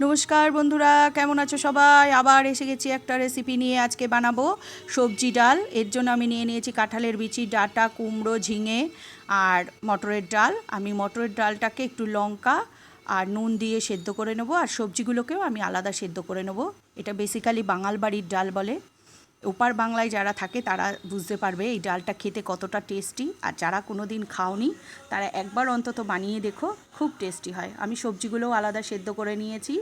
নমস্কার বন্ধুরা, কেমন আছো সবাই? আবার এসে গেছি একটা রেসিপি নিয়ে আজকে বানাবো। সবজি ডাল, এর জন্য আমি নিয়ে নিয়েছি কাঁঠালের বিচি, ডাটা, কুমড়ো, ঝিঙে আর মটরের ডাল। আমি মটরের ডালটাকে একটু লঙ্কা আর নুন দিয়ে সেদ্ধ করে নেব আর সবজিগুলোকেও আমি আলাদা সেদ্ধ করে নেব। এটা বেসিক্যালি বাঙাল বাড়ির ডাল বলে। ওপার বাংলায় যারা থাকে, তারা বুঝতে পারবে এই ডালটা খেতে কতটা টেস্টি আর যারা কোনো দিন খাওনি, তারা একবার অন্তত বানিয়ে দেখো, খুব টেস্টি হয়। আমি সবজিগুলোও আলাদা সেদ্ধ করে নিয়েছি,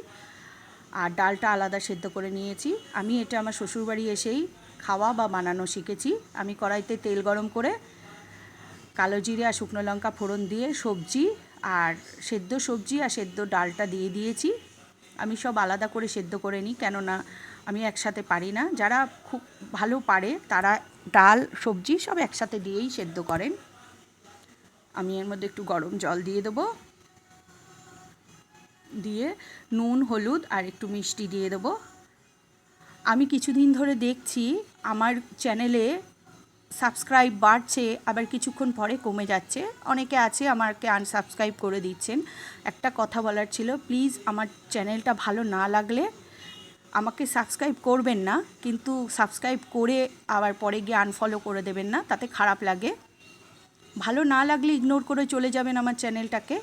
আর ডালটা আলাদা সেদ্ধ করে নিয়েছি। আমি এটা আমার শ্বশুরবাড়ি এসেই খাওয়া বা বানানো শিখেছি। আমি কড়াইতে তেল গরম করে কালো জিরে আর শুকনো লঙ্কা ফোড়ন দিয়ে সবজি আর সেদ্ধ সবজি আর সেদ্ধ ডালটা দিয়ে দিয়েছি। আমি সব আলাদা করে সেদ্ধ করে নিই, কেননা আমি একসাথে পারি না। যারা খুব ভালো পারে, তারা ডাল, সবজি সব একসাথে দিয়েই সেদ্ধ করেন। আমি এর মধ্যে একটু গরম জল দিয়ে দেবো। দিয়ে নুন, হলুদ আর একটু মিষ্টি দিয়ে দেবো। আমি কিছুদিন ধরে দেখছি আমার চ্যানেলে সাবস্ক্রাইব বাড়ছে, আবার কিছুক্ষণ পরে কমে যাচ্ছে। অনেকে আছে আমাকে আনসাবস্ক্রাইব করে দিচ্ছেন। একটা কথা বলার ছিল, প্লিজ আমার চ্যানেলটা ভালো না লাগলে আমাকে সাবস্ক্রাইব করবেন না, কিন্তু সাবস্ক্রাইব করে আবার পরে গিয়ে আনফলো করে দেবেন না, তাতে খারাপ লাগে। ভালো না লাগলে ইগনোর করে চলে যাবেন আমার চ্যানেলটাকে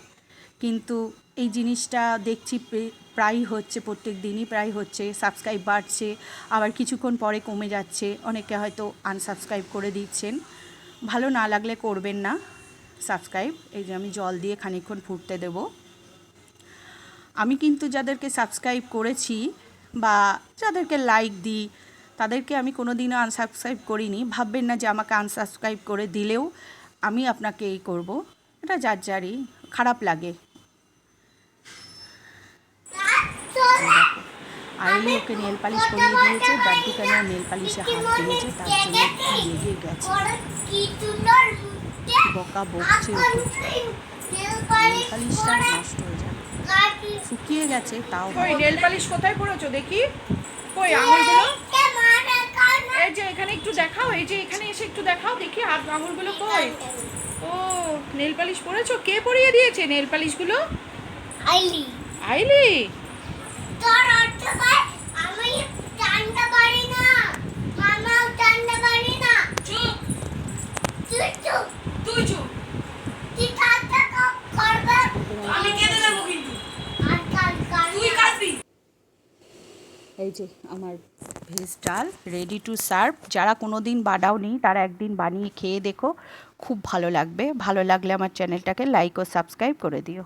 কিন্তু এই জিনিসটা দেখছি প্রায়ই হচ্ছে, প্রত্যেক দিনই প্রায় হচ্ছে সাবস্ক্রাইব বাড়ছে, আবার কিছুক্ষণ পরে কমে যাচ্ছে, অনেকে হয়তো আনসাবস্ক্রাইব করে দিচ্ছেন। ভালো না লাগলে করবেন না সাবস্ক্রাইব এই যে আমি জল দিয়ে খানিকক্ষণ ফুটতে দেব। আমি কিন্তু যাদেরকে সাবস্ক্রাইব করেছি বা যাদেরকে লাইক দিই, তাদেরকে আমি কোনো দিনও আনসাবস্ক্রাইব করিনি। ভাববেন না যে আমাকে আনসাবস্ক্রাইব করে দিলেও আমি আপনাকে এই করব। এটা যার যারই, খারাপ লাগে। আইলি ওকে নেল পালিশ করিয়ে দিয়েছে দাদু কেন নেল পালিশে হাত দিয়েছে তার জন্য গেছে। বকা বকছে নেল পালিশটা নষ্ট হয়ে যাবে শুকিয়ে গেছে তাও কই নেল পালিশ কোথায় পড়েছো দেখি। কই আঙুলগুলো? এই যে এখানে একটু দেখাও এই যে এখানে এসে একটু দেখাও দেখি হাত আঙুলগুলো কই? ও নেল পালিশ পড়েছো কে পরিয়ে দিয়েছে নেল পালিশগুলো? আইলি। আইলি? তোর অর্থ হয় আমি জানতে পারি না মামাও জানতে পারি না চুপ তুই চুপ তুই চুপ তুই কাজটা কব করবে আমি কেঁদে দেবো কিন্তু আর কাজ তুই করবি কাঁদবি এই যে আমার ভেজ ডাল রেডি টু সার্ভ যারা কোনো দিন বানাওনি তারা একদিন বানিয়ে খেয়ে দেখো। খুব ভালো লাগবে। ভালো লাগলে আমার চ্যানেলটাকে লাইক ও সাবস্ক্রাইব করে দিও।